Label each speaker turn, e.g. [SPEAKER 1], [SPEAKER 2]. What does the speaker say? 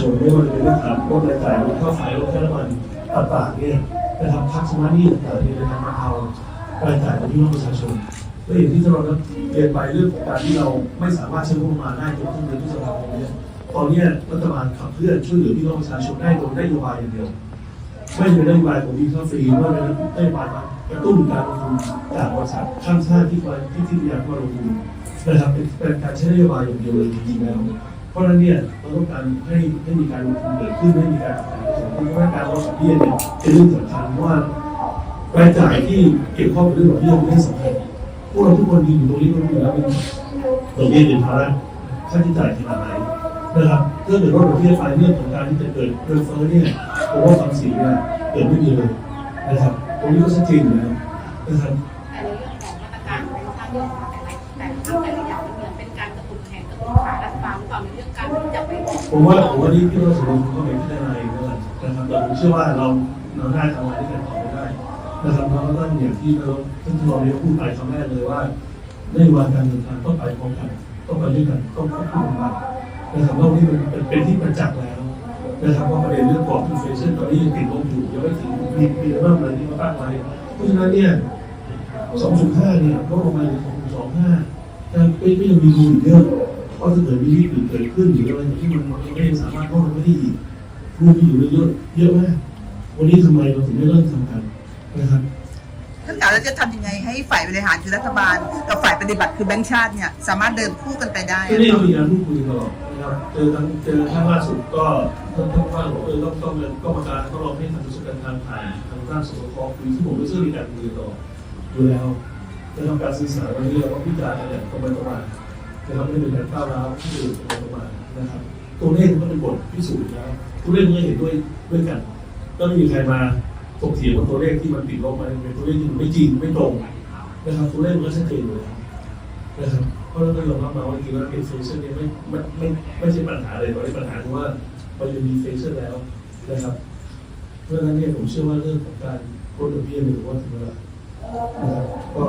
[SPEAKER 1] ชนไม่ว่าจะเป็นเรื่องการลดรายจ่ายลดค่าไฟลดค่าน้ำมันต่างๆเนี่ยนะครับพักชำระหนี้ต่างๆเนี่ยในการบเทารายจ่ายของพี่น้องประชาชนและอย่างที่เราเรียนไปเรื่องของการที่เราไม่สามารถใช้งบประมาณได้จนต้องเดือนพฤษภาคมเนี่ยตอนนี้รัฐบาลขับเคลื่อนช่วยเหลือพี่น้องประชาชนได้โดยนโยบายอย่างเดียวไม่ใช่นโยบายของวีซ่าฟรีไม่ใช่นโยบายกระตุ้นการลงทุนจากบริษัทข้ามชาติที่มาที่ที่พยายามมาลงทุนนะครับเป็นการใช้นโยบายอย่างเดียวเลยจริงๆแล้ว ราะฉะนั้นเนี่ยเราต้องการให้ให้มีการลงทุนเกิดขึ้นให้มีการขยายตัวเพราะการลดดอกเบี้ยเนี่ยเป็นเรื่องสำคัญว่ารายจ่ายที่เกี่ยวข้องกับเรื่องดอกเบี้ยเป็นเรื่องสำคัญพวกเราทุกคนยืนอยู่ตรงนี้ก็รู้อยู่แล้วเป็นดอกเบี้ยเป็นภาระค่าใช้จ่ายขนาดไหนนะครับถ้าเกิดลดดอกเบี้ยไปเรื่องของการที่จะเกิดเงินเฟ้อเนี่ยผมว่าความเสี่ยงเนี่ยเกิดไม่มีเลยนะครับตรงนี้ก็ชัดเจนอยู่แล้วนะครับา
[SPEAKER 2] ยรัฐบาลหรือนเรื่องการจะไป
[SPEAKER 1] ผมว่าผมว่านี่พี่เราสมมติก็เป็นพิจารณาเองนั่นแหละนะครับแต่ผมเชื่อว่าเราเราได้ทำงานด้วยกันต่อไปได้นะครับเพราก็ต้อย่างที่เราท่านรองนายกพูดไปครั้งแรกเลยว่านโยบายการเดินทางต้องไปพร้อมกันต้องไปด้วยกันต้องควบคู่กันไปนะครับโลกนี้มันเป็นเป็นที่ประจักษ์แล้วนะครับว่าประเด็นเรื่องของอินเฟลชันตอนนี้ยังติดลบอยู่ยังไม่ถึงมีมีอะไรบ้างเลยที่มาตั้งไว้เพราะฉะนั้นเนี่ย2.5เนี่ยก็ลงมาถึง2.25แต่ไม่ไม่ยังมีรูอีกเยอะ เพราะถ้าเกิดมีวิกฤตเกิดขึ้นหรืออะไรที่มันยังไม่สามารถป้องกันไม่ได้อีกรูมีอยู่เยอะเยอะมากวันนี้ทำไมเราถึงไม่เริ่มทำกันนะครับ
[SPEAKER 3] ท่านกล่าวแล้วจะทำยังไงให้ฝ่ายบริหารคือรัฐบาล กับฝ่ายปฏิบัติคือแบงก์ชาติเนี่ยสามารถเดินคู่กันไปได้
[SPEAKER 1] ก็นี่เรามีการพูดคุยตลอดนะครับเจอทั้งเจอทั้งล่าสุดก็ท่านท่านว่าบอกเออต้องต้องเป็นกรรมการต้องลองให้ทางกระทรวงการคลังผ่านทางด้านสสคคุยที่ผมไม่เชื่อมีการคุยต่ออยู่แล้วจะทำการสื่อสารวันนี้เราก็พิจารณาอย่างตรงไปตรงมา นะครับไม่เป็นการก้าวร้าวที่อื่นตรงไปรงมานะครับ ตัวเลขมันก็เป็นบทพิสูจน์แล้วตัวเลขมันก็เห็นด้วยด้วยกัน ก็ไม่มีใครมาถกเถียงว่าตัวเลขที่มันติดลบมันเป็นตัวเลขที่มันไม่จริงไม่ตรงนะครับตัวเลขมันก็ชัดเจนอยู่แล้วนะครับเพราะฉะนั้นก็ยอมรับมาว่าจริงๆแล้วอินฟลชันเนี่ยไม่ไม่ไม่ไม่ใช่ปัญหาเลยตอนนี้ปัญหาคือว่ามันจะมีอินฟลชันแล้วนะครับเพราะฉะนั้นเนี่ยผมเชื่อว่าเรื่องของการลดดอกเบี้ยเนี่ยผมว่าถึงเวลานะครับก็